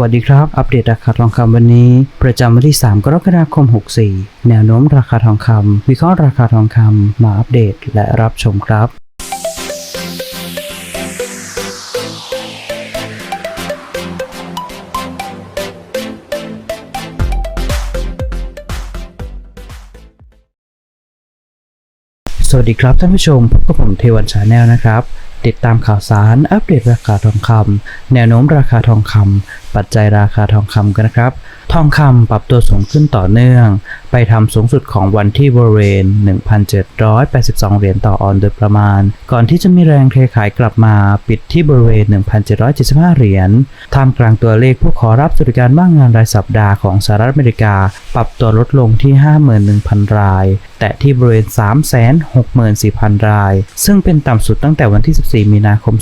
วัสดีครับ อัปเดตราคาทองคำวันนี้ ประจำวันที่ 3 กรกฎาคม 64 แนวโน้มราคาทองคำวิเคราะห์ราคาทองคำมาอัปเดตและรับชมครับสวัสดีครับท่านผู้ชมพบกับผมเทวันชาแนลนะครับ ติดตามข่าวสารอัปเดตราคาทองคำแนวโน้มราคาทองคำ ปัจจัยราคาทองคำกันนะครับ ทองคำปรับตัวสูงขึ้นต่อเนื่อง ไปทำสูงสุดของวันที่บริเวณ 1,782 เหรียญต่อออนโดยประมาณ ก่อนที่จะมีแรงเทขายกลับมาปิดที่บริเวณ 1,775 เหรียญท่ามกลางตัวเลขผู้ขอรับสวัสดิการว่างงานรายสัปดาห์ของสหรัฐอเมริกา ปรับตัวลดลงที่ 51,000 ราย แต่ที่บริเวณ 364,000 ราย ซึ่งเป็นต่ำสุดตั้งแต่วันที่ 14 มีนาคม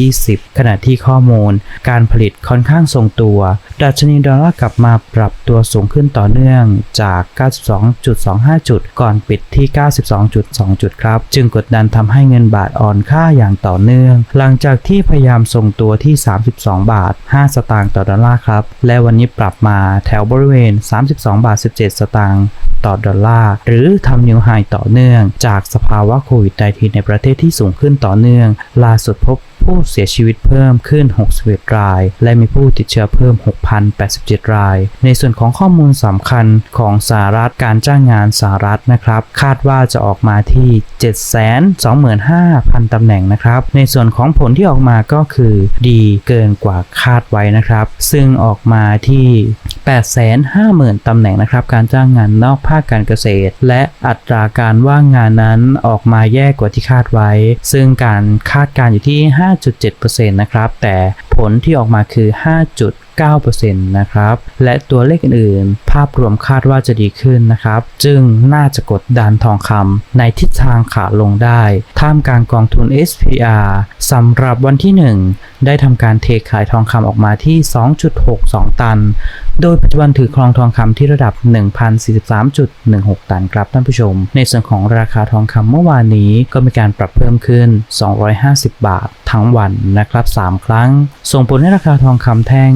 2020 ขณะที่ข้อมูล การผลิตค่อนข้างทรงตัว ดัชนีดอลลาร์กลับมาปรับตัวสูงขึ้นต่อเนื่องจาก 92.25 จุด ก่อนปิดที่ 92.2 จุดครับ จึงกดดันทำให้เงินบาทอ่อนค่าอย่างต่อเนื่อง หลังจากที่พยายามทรงตัวที่ 32 บาท 5 สตางค์ต่อดอลลาร์ครับ และวันนี้ปรับมาแถวบริเวณ 32 บาท 17 สตางค์ต่อดอลลาร์หรือทำนิวไฮต่อเนื่อง จากสภาวะโควิด 19 ในประเทศที่สูงขึ้นต่อเนื่อง ล่าสุดพบ ผู้เสียชีวิตเพิ่มขึ้น 61 ราย และมีผู้ติดเชื้อเพิ่ม 6,087 ราย ในส่วนของข้อมูลสำคัญของสหรัฐการจ้างงานสหรัฐนะครับ คาดว่าจะออกมาที่ 725,000 ตำแหน่งนะครับ ในส่วนของผลที่ออกมาก็คือดีเกินกว่าคาดไว้นะครับ ซึ่งออกมาที่ 850,000 ตำแหน่งนะครับ การจ้างงานนอกภาคการเกษตร และอัตราการว่างงานนั้นออกมาแย่กว่าที่คาดไว้ ซึ่งการคาดการณ์อยู่ที่5 5.7%นะครับ แต่ผลที่ออกมาคือ 5.9%นะครับ และตัวเลขอื่นๆ ภาพรวมคาดว่าจะดีขึ้นนะครับ จึงน่าจะกดดันทองคำในทิศทางขาลงได้ ท่ามกลางกองทุน SPR สำหรับวันที่ 1 ได้ทำการเทขายทองคำออกมาที่ 2.62 ตัน โดยปัจจุบันถือครองทองคำที่ระดับ 1,043.16 ตันครับท่านผู้ชม ในส่วนของราคาทองคำเมื่อวานนี้ก็มีการปรับเพิ่มขึ้น 250 บาททั้งวันนะครับ 3 ครั้งส่งผลให้ราคาทองคำแท่ง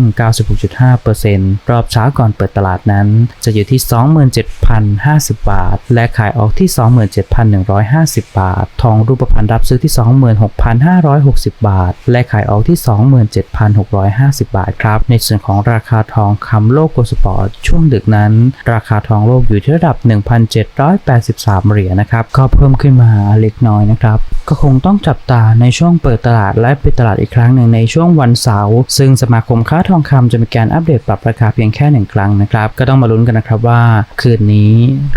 96.5%รอบเช้าก่อนเปิดตลาดนั้น จะอยู่ที่ 27,050 บาท และขายออกที่ 27,150 บาท ทองรูปพรรณรับซื้อที่ 26,560 บาท และขายออกที่ 27,650 บาทครับ ในส่วนของราคาทองคำโลกโกลสปอร์ตช่วงดึกนั้น ราคาทองโลกอยู่ที่ระดับ 1,783 เหรียญนะครับ ก็เพิ่มขึ้นมาเล็กน้อยนะครับ ก็คงต้องจับตาในช่วงเปิดตลาดและปิดตลาดอีกครั้งหนึ่งในช่วงวันเสาร์ซึ่งสมาคมค้าทองคำจะมีการอัปเดตปรับราคาเพียงแค่หนึ่งครั้งนะครับ ก็ต้องมาลุ้นกันนะครับว่า คืนนี้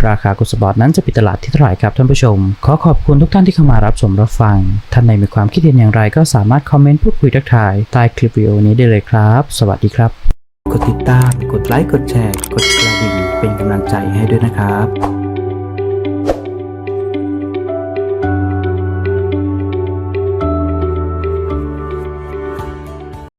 ราคากุสปอร์ตนั้นจะปิดตลาดที่เท่าไหร่ครับท่านผู้ชม ขอขอบคุณทุกท่านที่เข้ามารับชมรับฟัง ท่านใดมีความคิดเห็นอย่างไรก็สามารถคอมเมนต์พูดคุยทักทายใต้คลิปวิดีโอนี้ได้เลยครับ สวัสดีครับ กดติดตาม กดไลค์ กดแชร์ กดกระดิ่ง เป็นกำลังใจให้ด้วยนะครับ